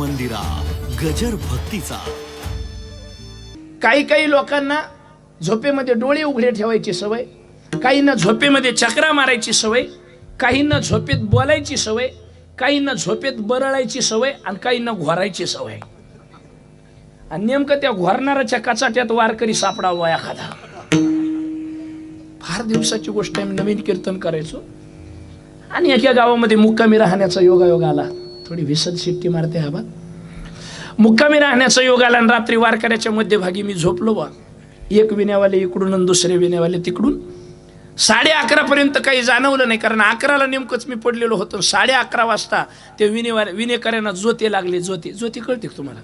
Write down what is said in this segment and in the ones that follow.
मंदिरा गजर भक्तीचा. काही काही लोकांना झोपेमध्ये डोळे उघडे ठेवायची सवय काहींना झोपेमध्ये चक्रा मारायची सवय काहींना झोपेत बोलायची सवय काहींना झोपेत बरळायची सवय आणि काहींना घोरायची सवय. आणि नेमकं त्या घोरणाऱ्याच्या कचाट्यात वारकरी सापडावा एखादा. फार दिवसाची गोष्ट आहे नवीन कीर्तन करायचो. आणि एका गावामध्ये मुक्कामी राहण्याचा योगायोग आला. थोडी विसद शिट्टी मारते हवा मुक्कामी राहण्याचा योग आला आणि रात्री वारकऱ्याच्या मध्यभागी मी झोपलो बा. एक विण्यावाले इकडून आणि दुसरे विण्यावाले तिकडून. साडे अकरा पर्यंत काही जाणवलं नाही कारण अकराला नेमकंच मी पडलेलो होतो साडे अकरा वाजता ते विणेवा विनेकऱ्यांना जोते लागले जोते जोते कळते तुम्हाला?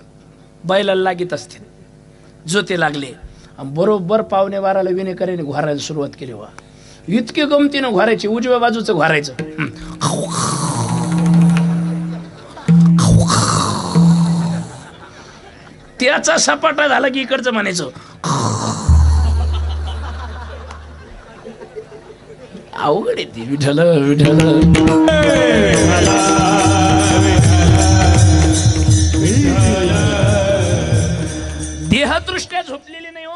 बैलाला लागत असते जोते लागले. बरोबर पावणे बाराला विनेकऱ्याने घोरायला सुरुवात केली वा इतकी गमतीनं घोरायची उजव्या बाजूचं घोरायचं. त्याचा सपाटा झाला की इकडचं म्हणायचं. अवघड येते विठल विठल देहदृष्ट्या झोपलेली नाही हो.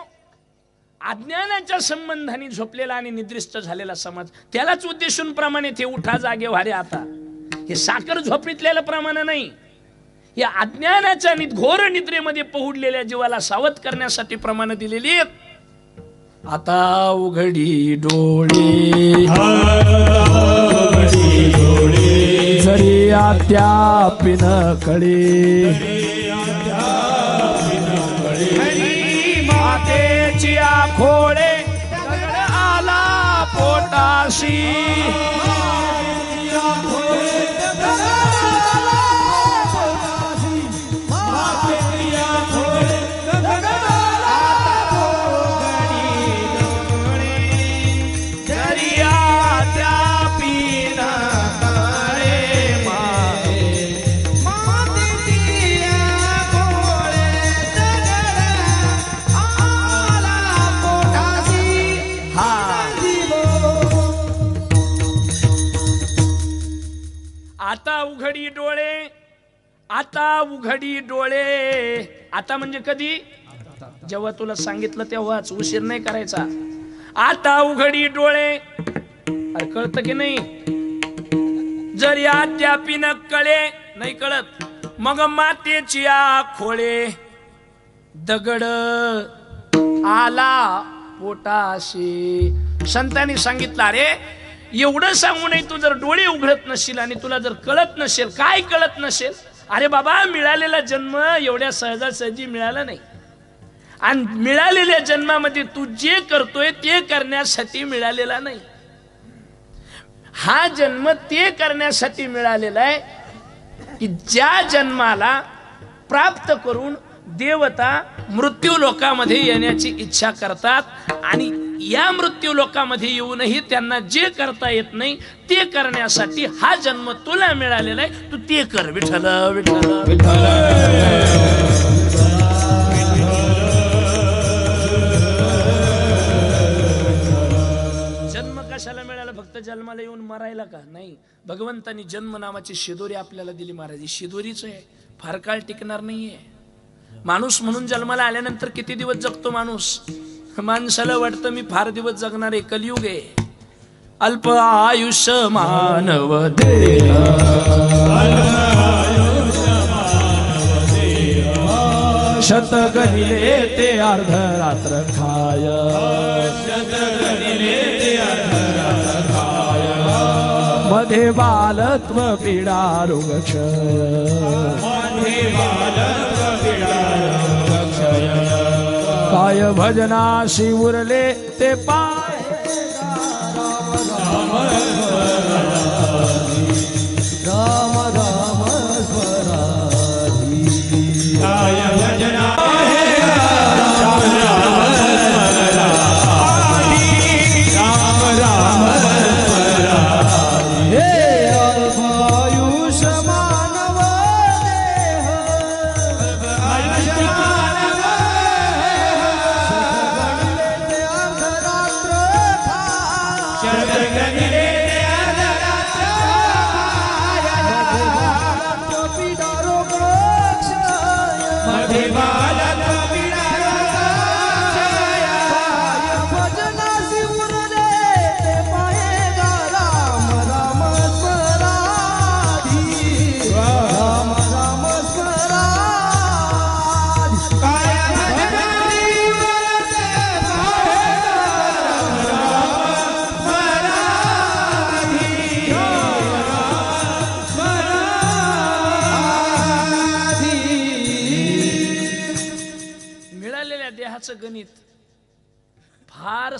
अज्ञानाच्या संबंधाने झोपलेला आणि निद्रिस्त झालेला समाज त्यालाच उद्देशून प्रमाणे ते उठा जागे व्हारे आता. हे साखर झोपीतलेलं प्रमाण नाही. या अज्ञानाच्या आणि घोर निद्रेमध्ये पहुडलेल्या जीवाला सावध करण्यासाठी प्रमाण दिलेली आहेत. आता उघडी डोळे. जरी आत्या पिन कळे. मातेची आखोळे आला पोटाशी. उघडी डोळे. आता म्हणजे कधी? जेव्हा तुला सांगितलं तेव्हाच. उशीर नाही करायचा. आता उघडी डोळे. अरे कळतं की नाही? जर या त्यापीन कळे नाही कळत. मग मातेची खोळे दगड आला पोटाशी. संतांनी सांगितलं अरे एवढं सांगूनही तू जर डोळे उघडत नसेल आणि तुला जर कळत नसेल काय कळत नसेल? अरे बाबा मिळालेला जन्म एवढ्या सहजासहजी मिळाला नाही. आणि मिळालेल्या जन्मामध्ये तू जे करतोय ते करण्यासाठी मिळालेला नाही. हा जन्म ते करण्यासाठी मिळालेला आहे की ज्या जन्माला प्राप्त करून देवता मृत्यू लोकामध्ये येण्याची इच्छा करतात आणि या मृत्यू लोकामध्ये येऊनही त्यांना जे करता येत नाही ते करण्यासाठी हा जन्म तुला मिळालेला आहे. तू ते कर. विठ्ठल विठ्ठल. विठ्ठल जन्म कशाला मिळाला? फक्त जन्माला येऊन मरायला का? नाही. भगवंतानी जन्म नावाची शिदोरी आपल्याला दिली महाराज. ही शिदोरीच आहे. फार काळ टिकणार नाहीये. माणूस म्हणून जन्माला आल्यानंतर किती दिवस जगतो माणूस? माणसाला वाटतं मी फार दिवस जगणार आहे कलियुग. आहे अल्प आयुष्य मानव देह. शतक ते अर्ध रात्र खाय. मध्ये बालत्व पीडा रोग काय भजनाशी उरले ते पाय.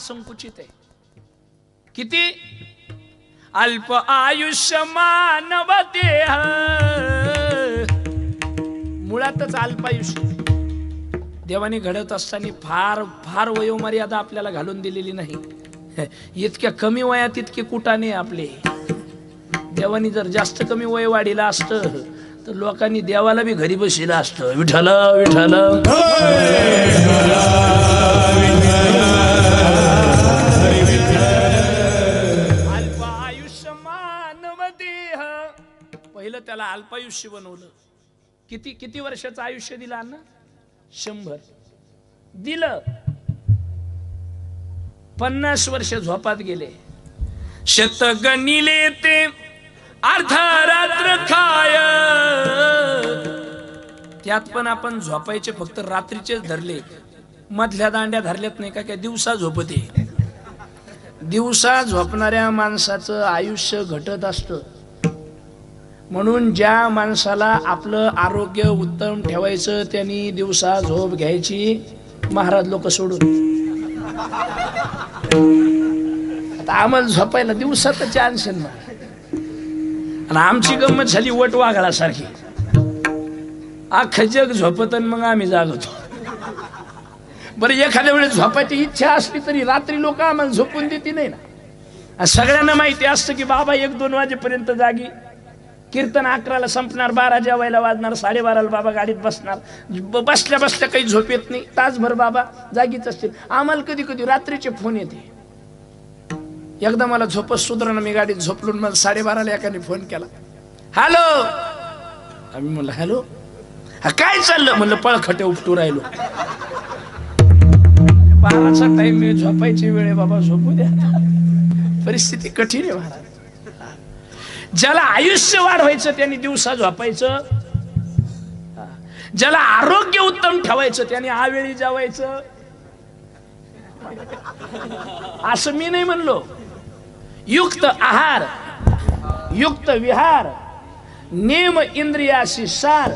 संकुचित आहे किती अल्प आयुष्य मानव देह मुळातच अल्प आयुष्य देवाने घडत असताना फार फार वयोमर्यादा आपल्याला घालून दिलेली नाही इतक्या कमी वयात इतके कुटाने आपले देवानी जर जास्त कमी वय वाढीला असतं तर लोकांनी देवाला बी घरी बसिलं असतं विठ्ठल विठ्ठल अल्पायुष्य बनवलं. किती किती वर्षाचं आयुष्य दिलं अण्णा? शंभर. दिलं. पन्नास वर्ष झोपात गेले. शतगणिले ते अर्धा रात्र खाय. त्यात पण आपण झोपायचे फक्त रात्रीचेच धरले. मधल्या दांड्या धरल्यात नाही का काय दिवसा झोपते. दिवसा झोपणाऱ्या माणसाचं आयुष्य घटत असतं. म्हणून ज्या माणसाला आपलं आरोग्य उत्तम ठेवायचं त्यांनी दिवसा झोप घ्यायची. महाराज लोक सोडून. आता आम्हाला झोपायला दिवसात चान्स ना. आणि आमची गंमत झाली वट वाघळासारखी. अख्खं जग झोपत आणि मग आम्ही जागतो बरं एखाद्या वेळेस झोपायची इच्छा असली तरी रात्री लोक आम्हाला झोपून देते नाही ना. सगळ्यांना माहिती असतं की बाबा एक दोन वाजेपर्यंत जागी. कीर्तन अकराला संपणार बारा जेवायला वाजणार साडेबाराला बाबा गाडीत बसणार. ब- बसल्या बसल्या काही झोप येत नाही. तासभर बाबा जागीच असतील. आम्हाला कधी कधी रात्रीचे फोन येते. एकदा मला झोपच सुधारणं मी गाडीत झोपलून मला साडेबाराला एकाने फोन केला. हॅलो. आम्ही म्हणलं हॅलो. हा काय चाललं? म्हणलं पळखटे उपटू राहिलो. बाराचा टाइम झोपायची वेळ आहे बाबा झोपू द्या. परिस्थिती कठीण आहे महाराज. ज्याला आयुष्य वाढवायचं त्यांनी दिवसा झोपायचं. ज्याला आरोग्य उत्तम ठेवायचं त्याने आवेळी जेवायचं. असं मी नाही म्हणलो. युक्त आहार युक्त विहार नेम इंद्रियाशी सार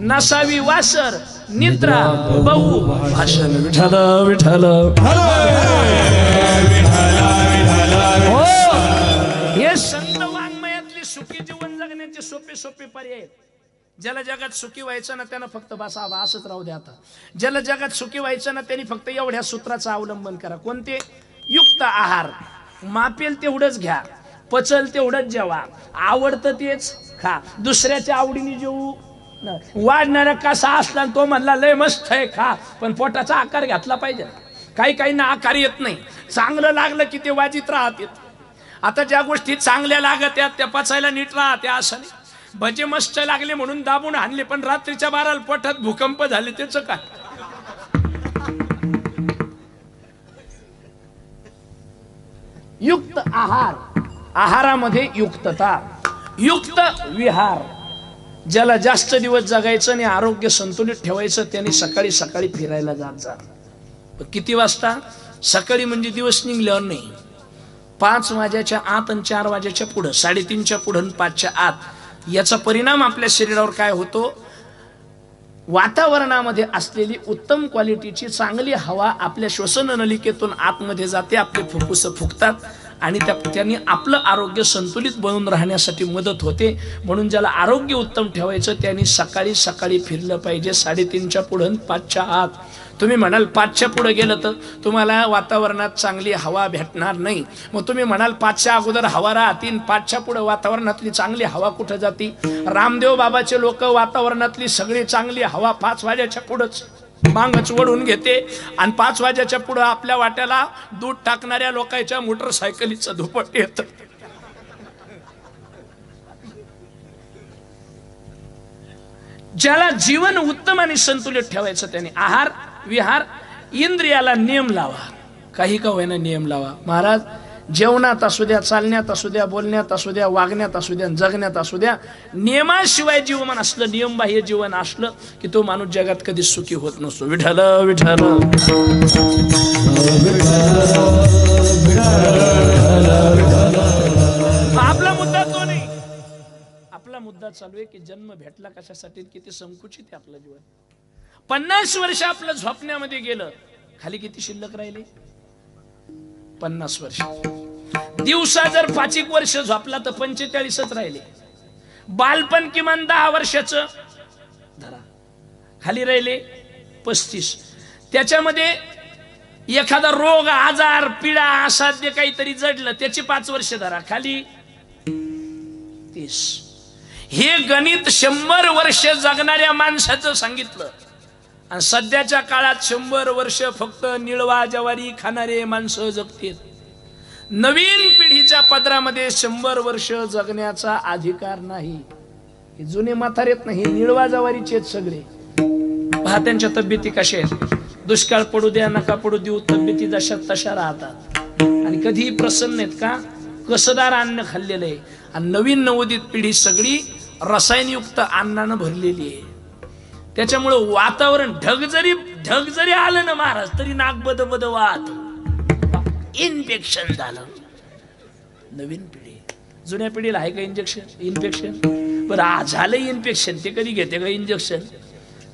नसावी वासर निद्रा बहु भाषण विठ्ठल विठ्ठल. हो. हे संत सोपे सोपे पर्याय आहेत. ज्याला जगात सुखी व्हायचं ना त्यानं फक्त बसावा असंच राहू द्या आता. ज्याला जगात सुखी व्हायचं ना त्यांनी फक्त एवढ्या सूत्राचा अवलंबन करा. कोणते? युक्त आहार. मापेल तेवढंच घ्या. पचल तेवढंच जेवा. आवडतं तेच खा. दुसऱ्याच्या आवडीने जेवू वाढणारा कसा असला तो म्हणला लय मस्त आहे खा. पण पोटाचा आकार घातला पाहिजे काही काहींना आकार येत नाही. चांगलं लागलं की ते वाजित राहतात. आता ज्या गोष्टी चांगल्या लागत त्या पचायला नीट राहत्या असं नाही. भजे मस्त लागले म्हणून दाबून आणले पण रात्रीच्या बाराला पोटात भूकंप झाले त्याच काय? युक्त आहार. आहारामध्ये युक्तता. युक्त विहार. ज्याला जास्त दिवस जगायचं आणि आरोग्य संतुलित ठेवायचं त्यांनी सकाळी सकाळी फिरायला जात जा किती वाजता? सकाळी म्हणजे दिवस निघल्यावर नाही. पाच वाजेच्या आत आणि चार वाजेच्या पुढं साडेतीनच्या पुढं आणि पाचच्या आत. याचा परिणाम आपल्या शरीरावर काय होतो? वातावरणामध्ये असलेली उत्तम क्वालिटीची चांगली हवा आपल्या श्वसन नलिकेतून आतमध्ये जाते आपले फुफ्फुस फुगतात आणि त्या त्यांनी आपलं आरोग्य संतुलित बनवून राहण्यासाठी मदत होते. म्हणून ज्याला आरोग्य उत्तम ठेवायचं त्यांनी सकाळी सकाळी फिरलं पाहिजे. साडेतीनच्या पुढं पाचच्या आत. तुम्ही म्हणाल पाचच्या पुढे गेलं तर तुम्हाला वातावरणात चांगली हवा भेटणार नाही. मग तुम्ही म्हणाल पाचच्या अगोदर हवा राहतील पाचच्या पुढे वातावरणातली चांगली हवा कुठं जाती? रामदेव बाबाचे लोक वातावरणातली सगळी चांगली हवा पाच वाजाच्या पुढंच मांगच वडून घेते आणि पाच वाजाच्या पुढं आपल्या वाट्याला दूध टाकणाऱ्या लोकांच्या मोटरसायकलीचं धुपट येतं. ज्याला जीवन उत्तम आणि संतुलित ठेवायचं त्याने आहार विहार इंद्रियाला नियम लावा. काही का होईना नियम लावा. महाराज जेवणात असू द्या चालण्यात असू द्या बोलण्यात असू द्या वागण्यात असू द्या जगण्यात असू द्या नियमाशिवाय जीवन असलं नियमबाह्य जीवन असलं की तो माणूस जगात कधी सुखी होत नसतो. विठल विठल आपला मुद्दा तो नाही. आपला मुद्दा चालू आहे की जन्म भेटला कशासाठी किती संकुचित आहे आपलं जीवन. पन्नास वर्ष आपलं झोपण्यामध्ये गेलं खाली किती शिल्लक राहिले? पन्नास वर्ष. दिवसा जर पाच एक वर्ष झोपला तर पंचेचाळीसच राहिले. बालपण किमान दहा वर्षाचं. धरा. खाली राहिले पस्तीस. त्याच्यामध्ये एखादा रोग आजार पिढा असाध्य काहीतरी जडलं त्याची पाच वर्ष धरा. खाली तीस. हे गणित शंभर वर्ष जगणाऱ्या माणसाचं सांगितलं. आणि सध्याच्या काळात शंभर वर्ष फक्त निळवा जवारी खाणारे माणसं जगतील. नवीन पिढीच्या पदरामध्ये शंभर वर्ष जगण्याचा अधिकार नाही. हे जुने म्हातारेत नाही निळवा जवारीचे आहेत सगळे. पहा त्यांच्या तब्येती कशा आहेत? दुष्काळ पडू द्या नका पडू देऊ तब्येती जशा तशा राहतात. आणि कधीही प्रसन्न आहेत का? कसदार अन्न खाल्लेलं आहे. आणि नवीन नवोदित पिढी सगळी रसायनयुक्त अन्नानं भरलेली आहे. त्याच्यामुळं वातावरण ढग जरी ढग जरी आलं ना महाराज तरी नाक बद बद वाहत इन्फेक्शन झालं. नवीन पिढी. जुन्या पिढीला आहे का इंजेक्शन इन्फेक्शन बरं आ, झालं इन्फेक्शन ते कधी घेते का इंजेक्शन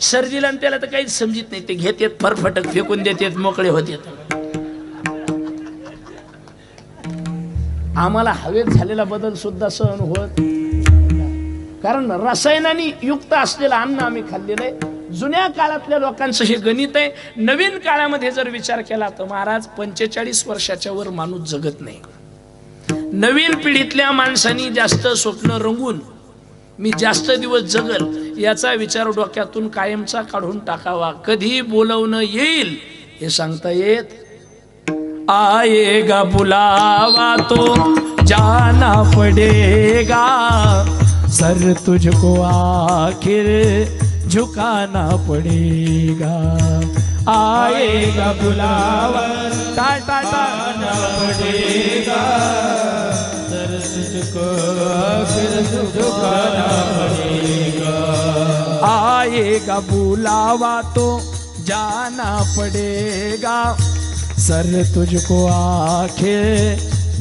सर्दीला त्याला तर काहीच समजत नाही. ते घेतात फरफटक फेकून देतात मोकळे होते आम्हाला हवेत झालेला बदल सुद्धा सहन होत कारण रसायनाने युक्त असलेलं अन्न आम्ही खाल्लेलं आहे जुन्या काळातल्या लोकांचं हे गणित आहे. नवीन काळामध्ये जर विचार केला तर महाराज पंचेचाळीस वर्षाच्या वर माणूस जगत नाही. नवीन पिढीतल्या माणसांनी जास्त स्वप्न रंगून मी जास्त दिवस जगल याचा विचार डोक्यातून कायमचा काढून टाकावा. कधी बोलवणं येईल हे सांगता येत. आएगा बुलावा तो. जाना पड़ेगा. सर तुझको आखिर झुकाना पड़ेगा। आएगा बुलावा पड़ेगा। सर तुझको आखिर झुकाना पड़ेगा। आएगा बुलावा तो जाना पड़ेगा। सर तुझको आखिर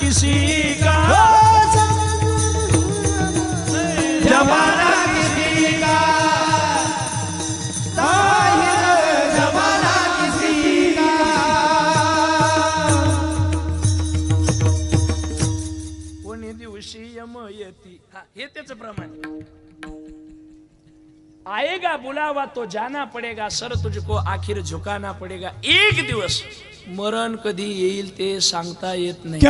किसी का। जमाना किसी का। जमाना किसी का कोणी दिवशी यम येती. हा हे त्याच प्रमाण आएगा बुलावा तो जाना पडेगा सर तुझको आखिर झुकाना पडेगा. एक दिवस. मरण कधी येईल ते सांगता येत नाही.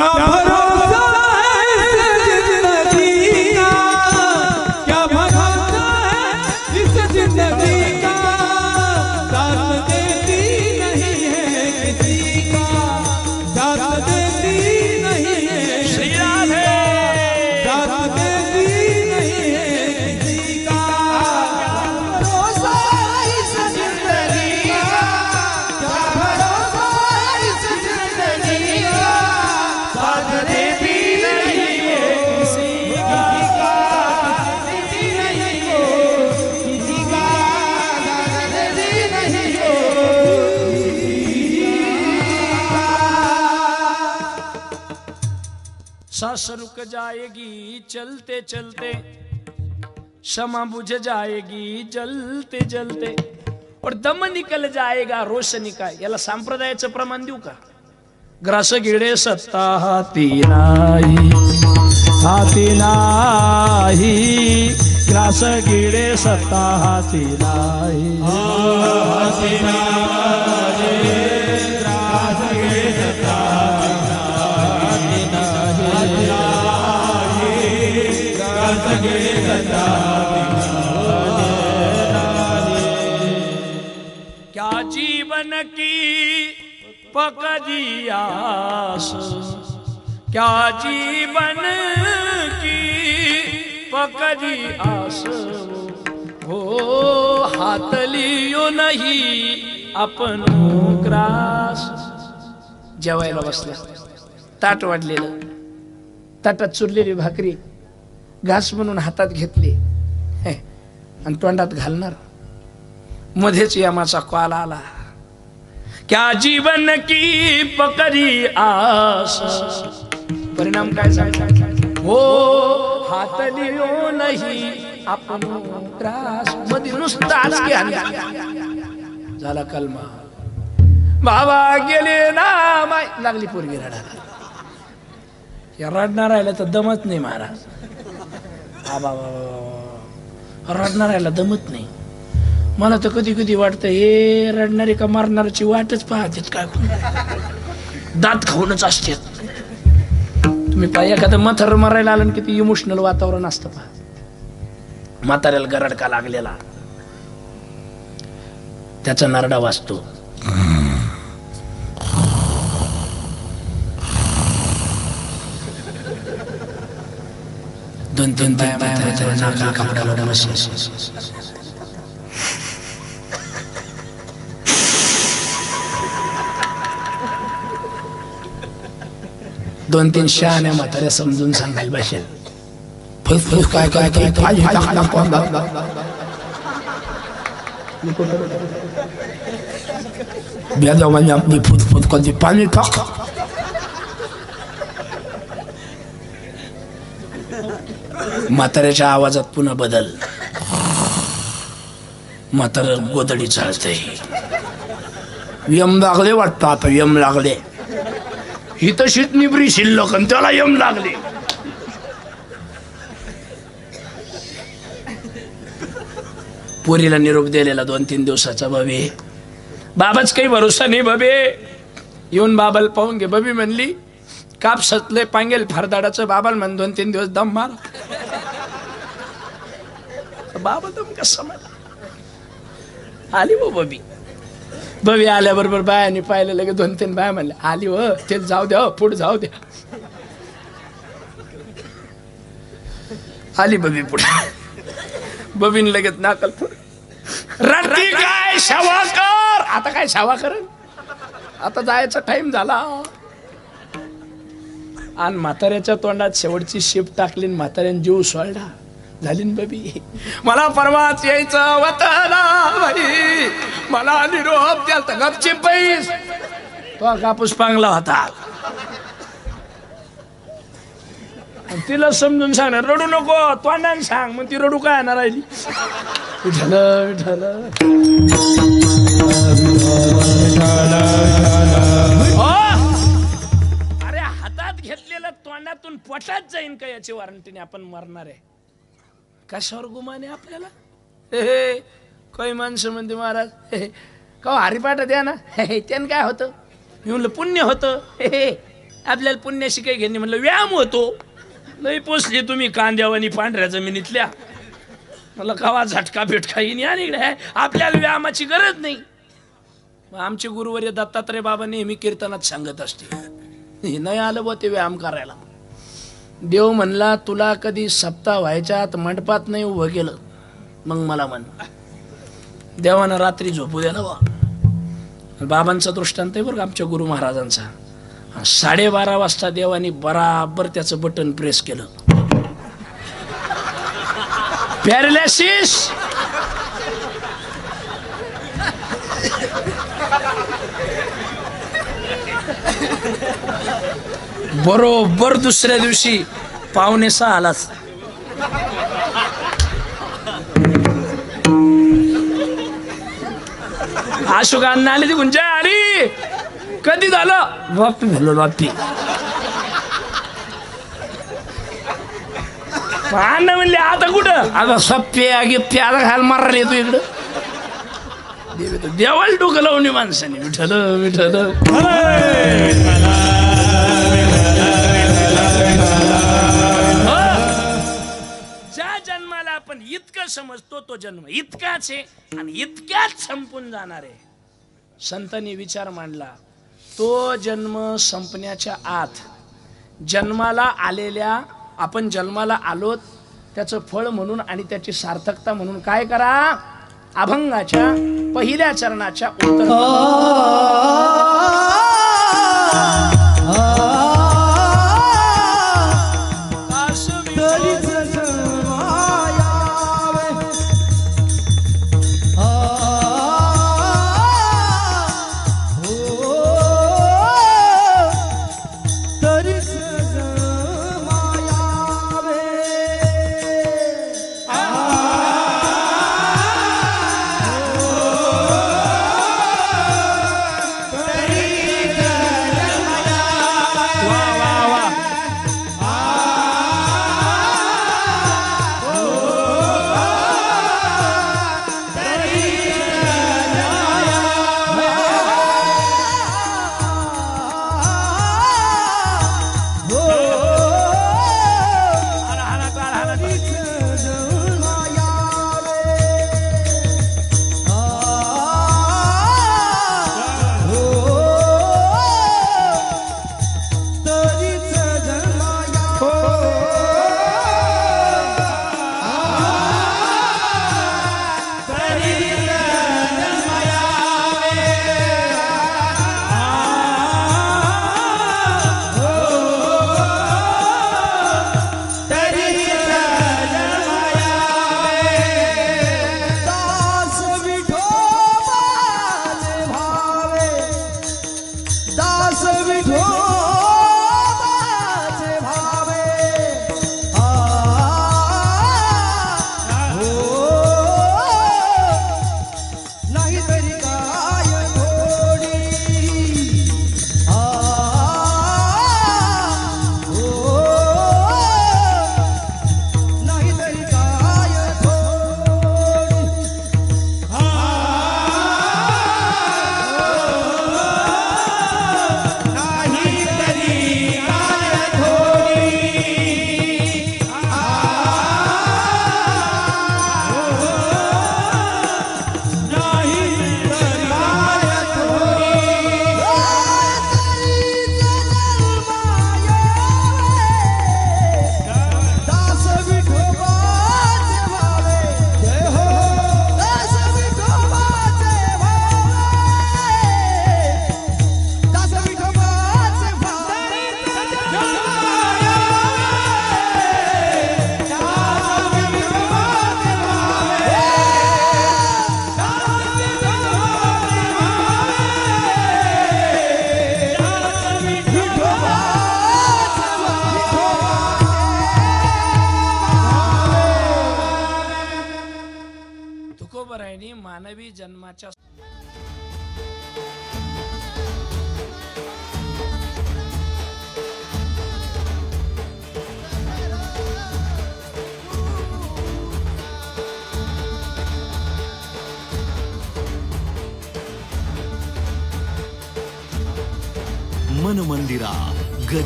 सांस जाएगी चलते चलते। क्षमा बुझ जाएगी जलते जलते। और दम निकल जाएगा रोशनी का। याला संप्रदायाचं प्रमाण देऊ का? ग्रास गिडे सत्ता हाती नाही हाती नाही। ग्रास गिडे सत्ता हाती नाही। जीवन की पकड़ी आस क्या जीवन की पकड़ी आस हो हात लियो नाही आपण ग्रास जेवायला बसला. ताट वाढलेलं. ताटात चुरलेली भाकरी. घास म्हणून हातात घेतली. हे, आणि तोंडात घालणार. मध्येच यमाचा कॉल आला. क्या जीवन की पकरी आस? परिणाम काय सांगायचा हो हात लिओ नाही आपण त्रासमध्ये नुसतं आजके झाला कलमा. बाबा गेले ना माय लागली पोरगी रडायला. या रडणार राहिला तर दमत नाही महाराज. बाबा. रडणार राहिला दमत नाही. मला तर कधी कधी वाटतं हे रडणारे का मारणाऱ्याची वाटच पाहतेत काय दात खाऊनच असते तुम्ही पाहिजे एखादं मथर मारायला आलं किती इमोशनल वातावरण असतं पहा. म्हाताऱ्याला गरडका लागलेला. त्याचा नरडा वाचतो. दोन तीन बाया म्हाताऱ्याच्या नाका कपड्याला बसले दोन तीन शहाण्या म्हाताऱ्या समजून सांगायला बसेल. फुसफुस काय काय काय काय टाकला आपली फुट कधी पाणी टाक म्हाताऱ्याच्या आवाजात पुन्हा बदल. म्हातारं गोदडी चालते यम लागले वाटतं आता यम लागले. ही तशीच निबरी शिल्लक आणि त्याला यम लागले. पोरीला निरोप दिलेला दोन तीन दिवसाचा बाबे. बाबाच काही भरोसा नाही बबे. येऊन बाबाला पाहून घे. बबी म्हणली काप सतले पांगेल फारदाडाचं. बाबाला म्हण दोन तीन दिवस दम मार. बाबा दम कसा मला आली हो बबी. बबी आल्याबरोबर बायाने पाहिलं लगे दोन तीन बाया म्हणल्या आली हो ते जाऊ द्या हो, पुढे जाऊ द्या. आली बबी पुढे. बबीन लगेच नाकल काय शावा कर आता काय शावा कर आता जायचा टाइम झाला. आणि म्हाताऱ्याच्या तोंडात शेवटची शिप टाकली म्हाताऱ्याने जीव सोडला. झाली ना बबी. मला परवाच यायचं वतना बाई मला निरोप द्याल गपची पैस तो कापूस पांगला होता. तिला समजून सांगणार रडू नको तोंडाने सांग. मग ती रडू काय येणार राहिली? विठल विठल हो? अरे हातात घेतलेलं तोंडातून पोटात जाईन का याची वॉरंटीने आपण मरणार आहे. कशावर गुमाने आपल्याला? हे काही माणसं म्हणते महाराज हे का हो हरिपाठ द्या ना? हे त्यानं काय होतं? मी म्हणलं पुण्य होतं. हे आपल्याला पुण्याशी काही घेणे म्हणलं व्यायाम होतो. लई पोचली तुम्ही कांद्यावानी पांढऱ्या जमिनीतल्या. मला कवा झटका बिटका येईन या निघड्या आपल्याला व्यायामाची गरज नाही. मग आमचे गुरुवर्य दत्तात्रय बाबा नेहमी कीर्तनात सांगत असते हे नाही आलं बा ते व्यायाम करायला. देव म्हणला तुला कधी सप्ताह व्हायच्या आत मंडपात नाही उभं केलं? मग मला म्हण देवानं रात्री झोपू द्या बा. बाबांचा दृष्टांत आहे बरं का आमच्या गुरु महाराजांचा. साडेबारा वाजता देवानी बराबर त्याचं बटन प्रेस केलं. पॅरालिसिस बरोबर दुसऱ्या दिवशी पाहुणे सहा आलाच अशोक अण्णा आली ती गुंजा आली. कधी झालं? बापी झालो बापी. अण्णा म्हणले आता कुठं? आता सप्पे गिप्पे आता घाल मारला येतो इकडं. देव- देवाला डोकं लावणी माणसाने. विठल विठल इतकं समजतो तो जन्म. इतकाच आहे आणि इतक्याच संपून जाणार आहे. संतांनी विचार मांडला तो जन्म संपण्याच्या आत जन्माला आलेल्या आपण जन्माला आलोत त्याचं फळ म्हणून आणि त्याची सार्थकता म्हणून काय करा? अभंगाच्या पहिल्या चरणाच्या उत्तर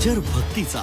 मन भक्तीचा